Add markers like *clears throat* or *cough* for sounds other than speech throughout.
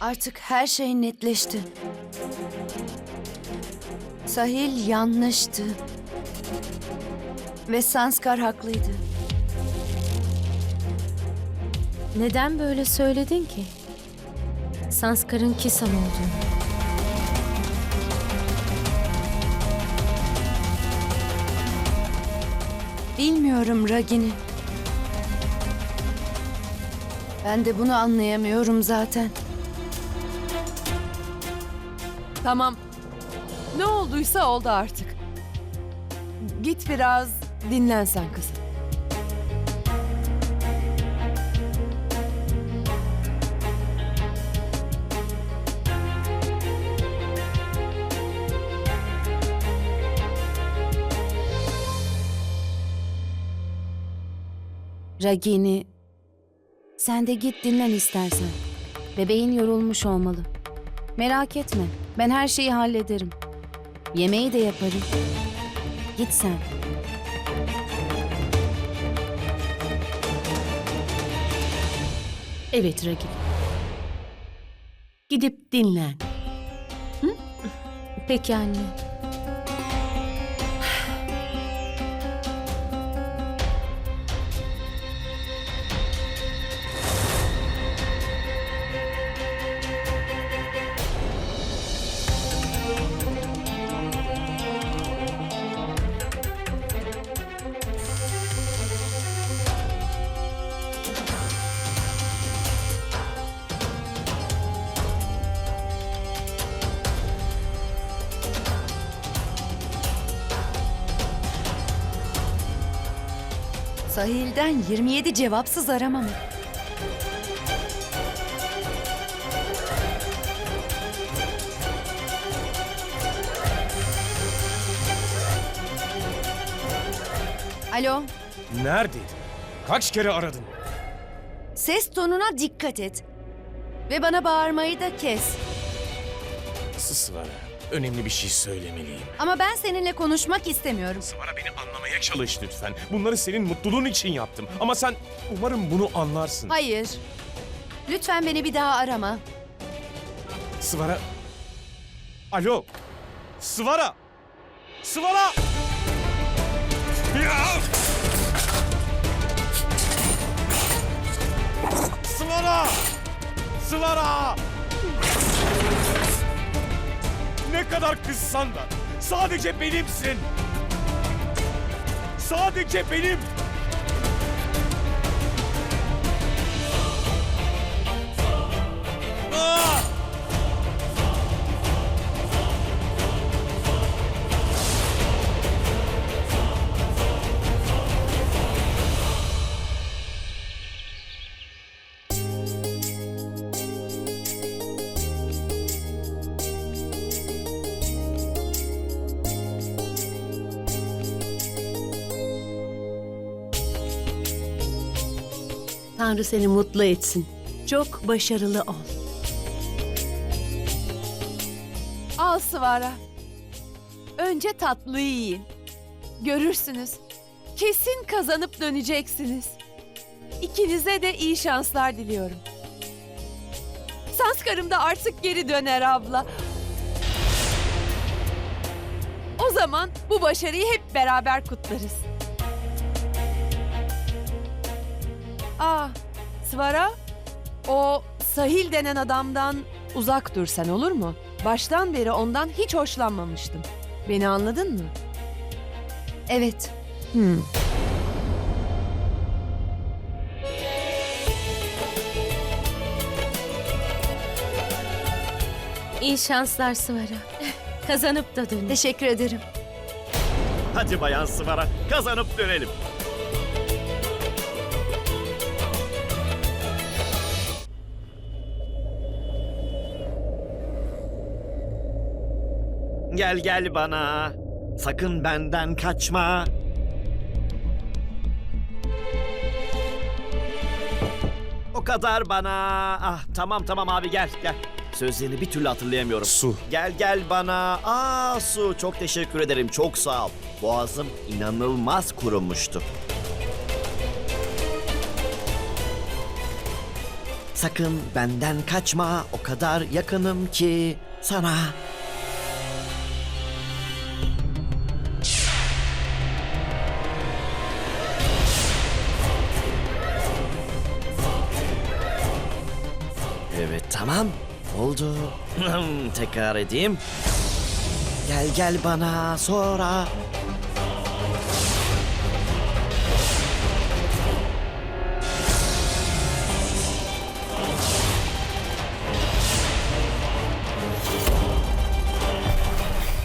Artık her şey netleşti. Sahil yanlıştı. Ve Sanskar haklıydı. Neden böyle söyledin ki? Sanskar'ın Kisan olduğunu. Bilmiyorum Ragini. Ben de bunu anlayamıyorum zaten. Tamam. Ne olduysa oldu artık. Git biraz dinlen sen kızım. Ragini, sen de git dinlen istersen. Bebeğin yorulmuş olmalı. Merak etme, ben her şeyi hallederim. Yemeği de yaparım. Git sen. Evet Ragini. Gidip dinlen. Peki anne. Sahilden 27 cevapsız arama mı? Alo, Neredeydin? Kaç kere aradın? ses tonuna dikkat et. Ve bana bağırmayı da kes. Sıvara, önemli bir şey söylemeliyim. Ama ben seninle konuşmak istemiyorum. Sıvara beni anlamaya çalış lütfen. Bunları senin mutluluğun için yaptım. Ama sen umarım bunu anlarsın. Hayır. Lütfen beni bir daha arama. Sıvara... Alo! Sıvara! Sıvara! Ya! Sıvara! Sıvara! Ne kadar kızsan da sadece benimsin. Sadece benim. Ah! Tanrı seni mutlu etsin. Çok başarılı ol. Al Sıvara. Önce tatlıyı yiyin. Görürsünüz. Kesin kazanıp döneceksiniz. İkinize de iyi şanslar diliyorum. Sanskarım da artık geri döner abla. O zaman bu başarıyı hep beraber kutlarız. Aa, Svara, o Sahil denen adamdan uzak dur sen olur mu? Baştan beri ondan hiç hoşlanmamıştım. Beni anladın mı? Evet. Hmm. İyi şanslar Sıvara. *laughs* Kazanıp da dön. Teşekkür ederim. Hadi Bayan Sıvara kazanıp dönelim. Gel gel bana. Sakın benden kaçma. O kadar bana. Ah tamam tamam abi gel gel. Sözlerini bir türlü hatırlayamıyorum. Su. Gel gel bana. Aa su çok teşekkür ederim. Çok sağ ol. Boğazım inanılmaz kurumuştu. Sakın benden kaçma. O kadar yakınım ki sana. Tamam. Oldu. *clears throat* Tekrar edeyim. Gel gel bana sonra.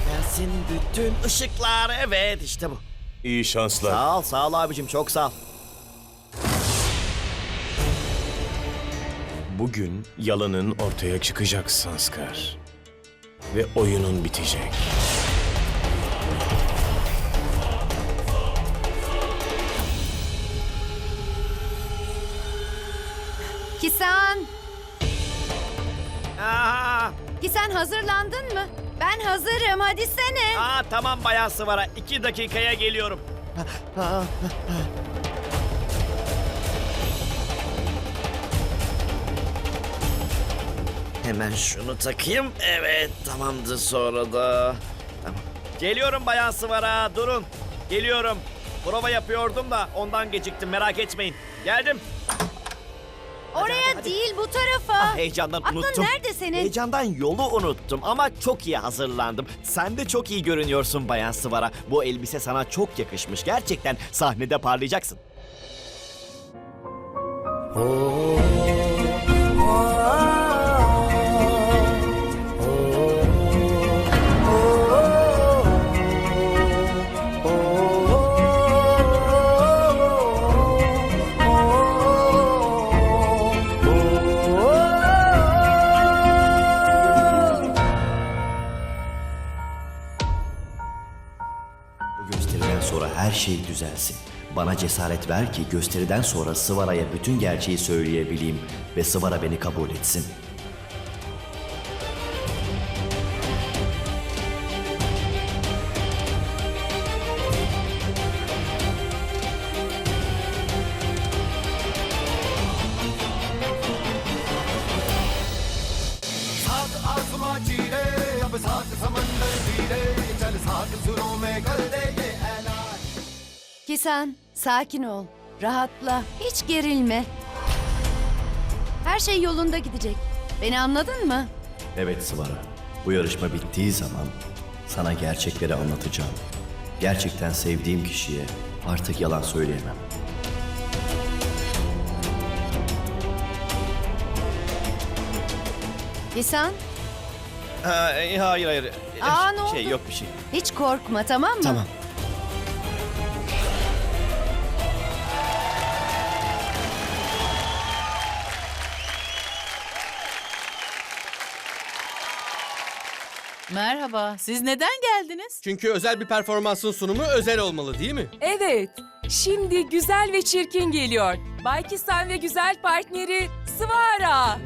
Gelsin bütün ışıklar. Evet işte bu. İyi şanslar. Sağ ol, sağ ol abicim. Çok sağ ol. Bugün yalanın ortaya çıkacak Sanskar. Ve oyunun bitecek. Kisan, Aa, Kisan hazırlandın mı? Ben hazırım, hadi sene. aa, tamam bayan Sıvara. İki dakikaya geliyorum. Hemen şunu takayım. Evet tamamdır sonra da. Tamam. Geliyorum bayan Sıvara. Durun. Geliyorum. Prova yapıyordum da ondan geciktim merak etmeyin. Geldim. Oraya hadi, hadi. değil, bu tarafa. Ah, heyecandan Aklın unuttum. nerede senin? Heyecandan yolu unuttum ama çok iyi hazırlandım. Sen de çok iyi görünüyorsun Bayan Sıvara. Bu elbise sana çok yakışmış. Gerçekten sahnede parlayacaksın. Bu düzelsin. Bana cesaret ver ki gösteriden sonra Sıvara'ya bütün gerçeği söyleyebileyim ve Sıvara beni kabul etsin. Kisan, sakin ol. Rahatla, hiç gerilme. Her şey yolunda gidecek. Beni anladın mı? Evet Sıvara, bu yarışma bittiği zaman sana gerçekleri anlatacağım. Gerçekten sevdiğim kişiye artık yalan söyleyemem. Kisan, hayır hayır. Aa, ne şey oldu? yok bir şey. hiç korkma tamam mı? Tamam. Merhaba. Siz neden geldiniz? Çünkü özel bir performansın sunumu özel olmalı değil mi? Evet. Şimdi güzel ve çirkin geliyor. Bay Kisan ve güzel partneri Svara.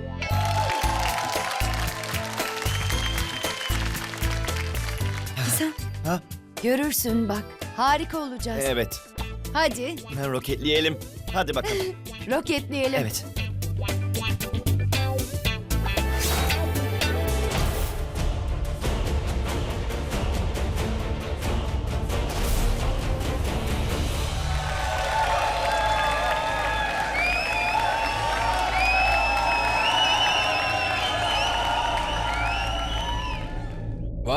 Kisan, Ha? görürsün bak. Harika olacağız. Evet. Hadi, Hemen roketleyelim. Hadi bakalım. *laughs* roketleyelim. Evet.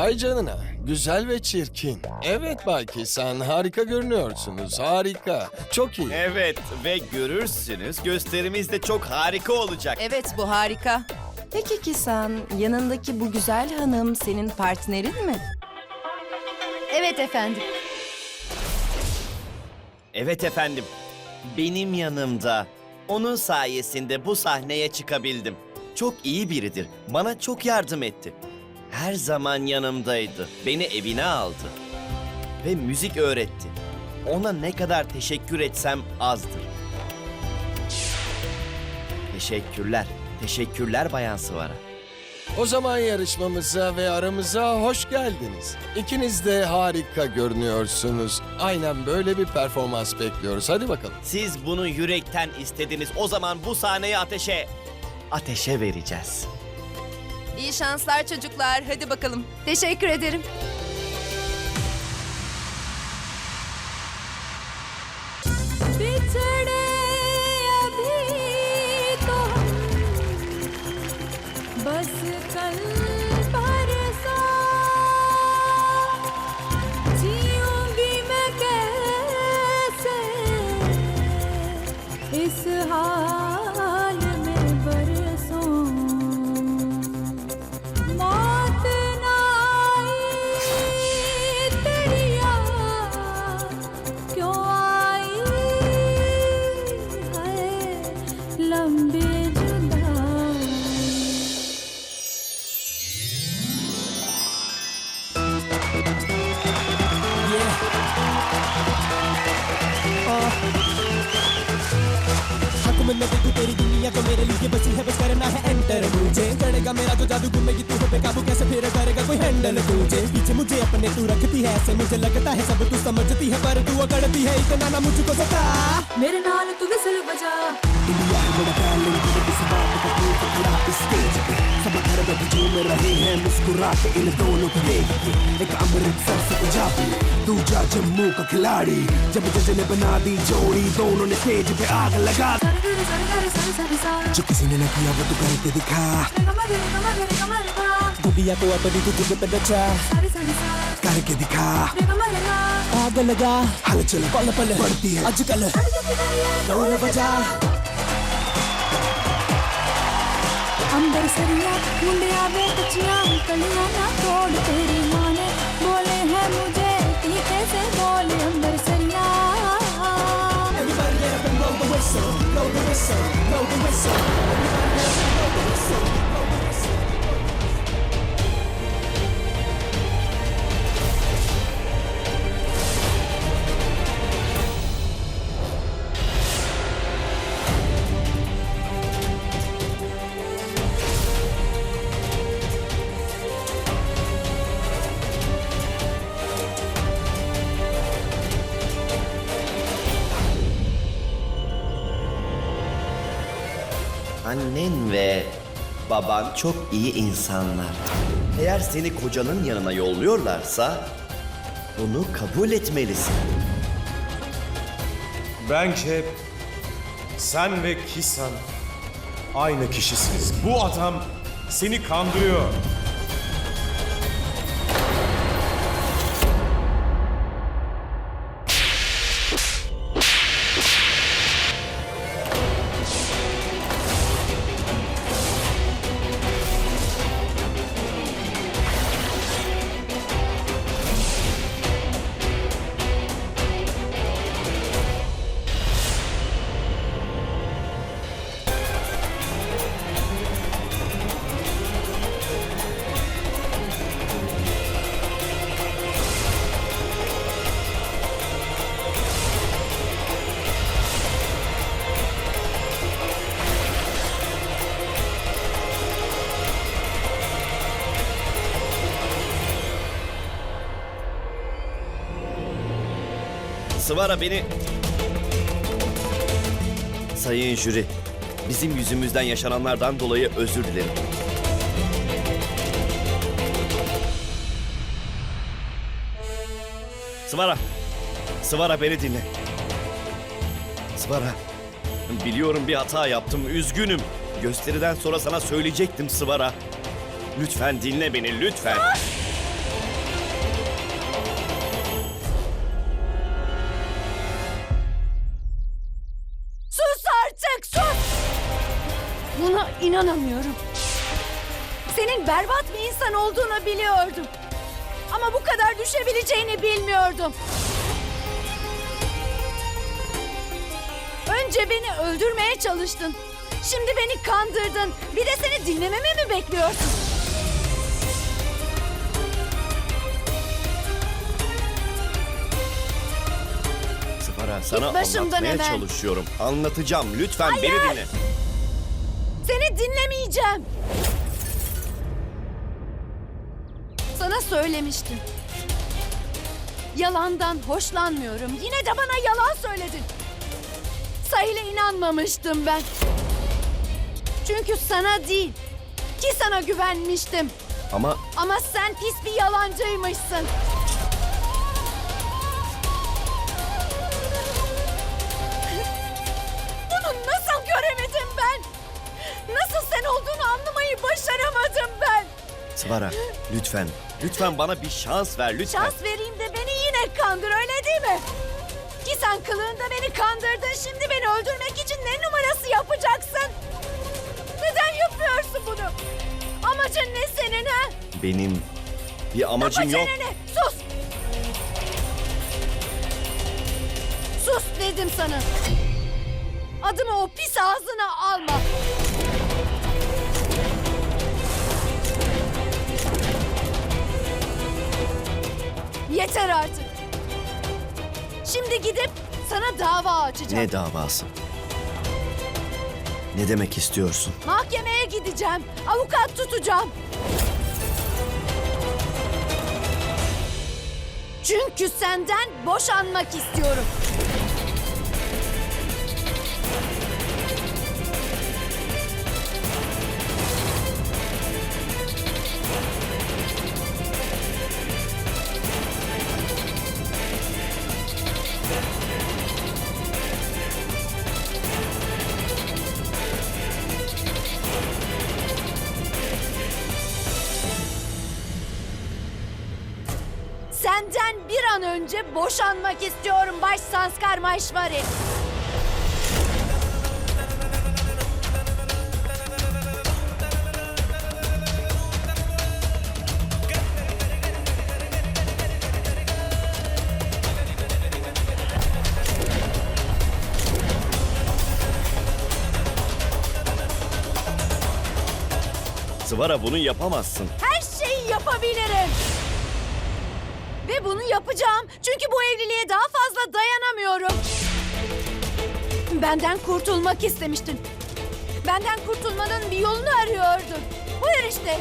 Vay canına. Güzel ve çirkin. Evet Bay Kisan harika görünüyorsunuz. Harika. Çok iyi. Evet ve görürsünüz gösterimiz de çok harika olacak. Evet bu harika. Peki Kisan, yanındaki bu güzel hanım senin partnerin mi? Evet efendim. Evet efendim. Benim yanımda. Onun sayesinde bu sahneye çıkabildim. Çok iyi biridir. Bana çok yardım etti. Her zaman yanımdaydı. Beni evine aldı. Ve müzik öğretti. Ona ne kadar teşekkür etsem azdır. Teşekkürler. Teşekkürler Bayan Sıvara. O zaman yarışmamıza ve aramıza hoş geldiniz. İkiniz de harika görünüyorsunuz. Aynen böyle bir performans bekliyoruz. Hadi bakalım. Siz bunu yürekten istediniz. O zaman bu sahneyi ateşe. ateşe vereceğiz. İyi şanslar çocuklar. Hadi bakalım. Teşekkür ederim. बस कल घूमेगी काबू कैसे फिर करेगा कोई हैंडल तुझे? पीछे मुझे अपने तू रखती है ऐसे मुझे लगता है सब तू समझती है पर तू अगड़ती है इतना ना मुझको सता। मेरे नाल तू विसल बजा। इंडिया है में झूम रहे हैं मुस्कुरा के इन दोनों को देख के। एक अमृतसर से पंजाबी दूजा जम्मू का खिलाड़ी। जब जज ने बना दी जोड़ी दोनों ने स्टेज पे आग लगा जो किसी ने न किया वो तू करके दिखा। गुड़िया को अपनी तू तुझ पे सारे करके दिखा। आग लगा। हलचल पल पल बढ़ती है। आजकल। दौड़ बजा। अंबर सरिया मुंडिया वे कचिया कलिया ना तोड़ तेरी माँ ने बोले हैं मुझे तीखे से बोले अंदर सरिया Everybody up and blow the whistle, blow the whistle, blow the whistle. Everybody up and blow the whistle. Annen ve baban çok iyi insanlar. Eğer seni kocanın yanına yolluyorlarsa bunu kabul etmelisin. Bence sen ve Kisan aynı kişisiniz. Bu adam seni kandırıyor. Sıvara beni... Sayın jüri, bizim yüzümüzden yaşananlardan dolayı özür dilerim. Sıvara, Sıvara beni dinle. Sıvara, biliyorum bir hata yaptım, üzgünüm. Gösteriden sonra sana söyleyecektim Sıvara. Lütfen dinle beni, lütfen. Sus inanamıyorum. Senin berbat bir insan olduğunu biliyordum. Ama bu kadar düşebileceğini bilmiyordum. Önce beni öldürmeye çalıştın. Şimdi beni kandırdın. Bir de seni dinlememi mi bekliyorsun? Sıvara, sana başımdan anlatmaya hemen. çalışıyorum. Anlatacağım, lütfen beni dinle. Seni dinlemeyeceğim. Sana söylemiştim. Yalandan hoşlanmıyorum. Yine de bana yalan söyledin. Sahile inanmamıştım ben. Çünkü sana değil. Ki sana güvenmiştim. Ama Ama sen pis bir yalancıymışsın. Sen olduğunu anlamayı başaramadım ben? Svara lütfen, lütfen bana bir şans ver lütfen. Şans vereyim de beni yine kandır öyle değil mi? Ki sen kılığında beni kandırdın şimdi beni öldürmek için ne numarası yapacaksın? Neden yapıyorsun bunu? Amacın ne senin ha? Benim bir amacım Kapa yok. çeneni, sus! Sus dedim sana. Adımı o pis ağzına alma. Yeter artık. Şimdi gidip sana dava açacağım. Ne davası? Ne demek istiyorsun? Mahkemeye gideceğim. Avukat tutacağım. Çünkü senden boşanmak istiyorum. Önce boşanmak istiyorum Baş Sanskar Maheshwari. Svara bunu yapamazsın. Her şeyi yapabilirim. Ve bunu yapacağım. Çünkü bu evliliğe daha fazla dayanamıyorum. Benden kurtulmak istemiştin. Benden kurtulmanın bir yolunu arıyordun. Buyur işte.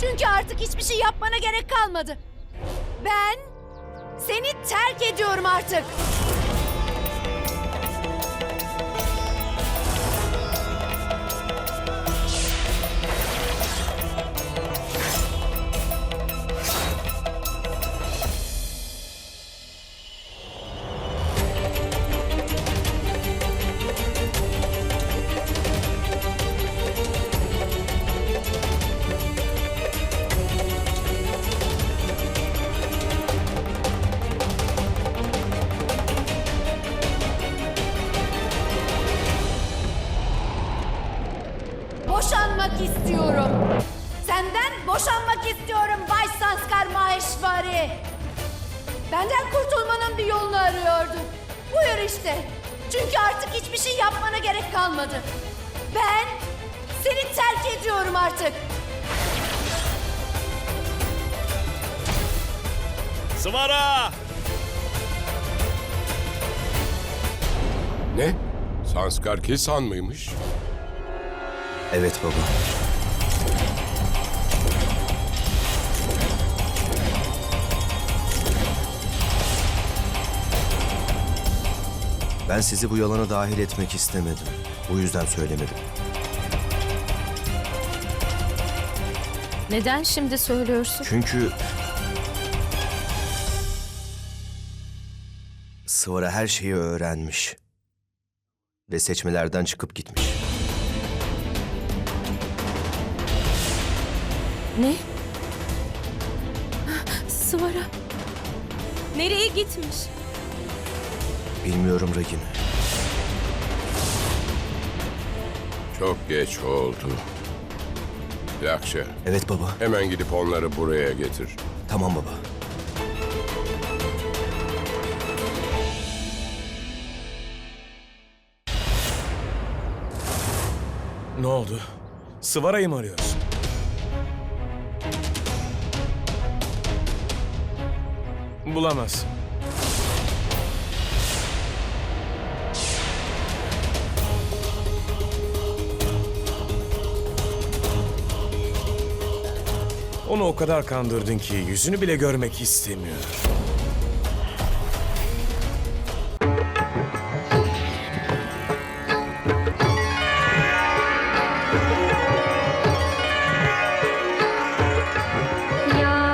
Çünkü artık hiçbir şey yapmana gerek kalmadı. Ben seni terk ediyorum artık. Yapmana gerek kalmadı. Ben seni terk ediyorum artık. Svara! Ne? Sanskar Kesan mıymış? Evet baba. Ben sizi bu yalana dahil etmek istemedim. Bu yüzden söylemedim. Neden şimdi söylüyorsun? Çünkü... Sıvara her şeyi öğrenmiş. Ve seçmelerden çıkıp gitmiş. Ne? Sıvara. Nereye gitmiş? Bilmiyorum Ragini. Çok geç oldu. Lakşa, Evet baba. hemen gidip onları buraya getir. Tamam baba. Ne oldu? Sıvara'yı mı arıyorsun? Bulamaz. Onu o kadar kandırdın ki yüzünü bile görmek istemiyor.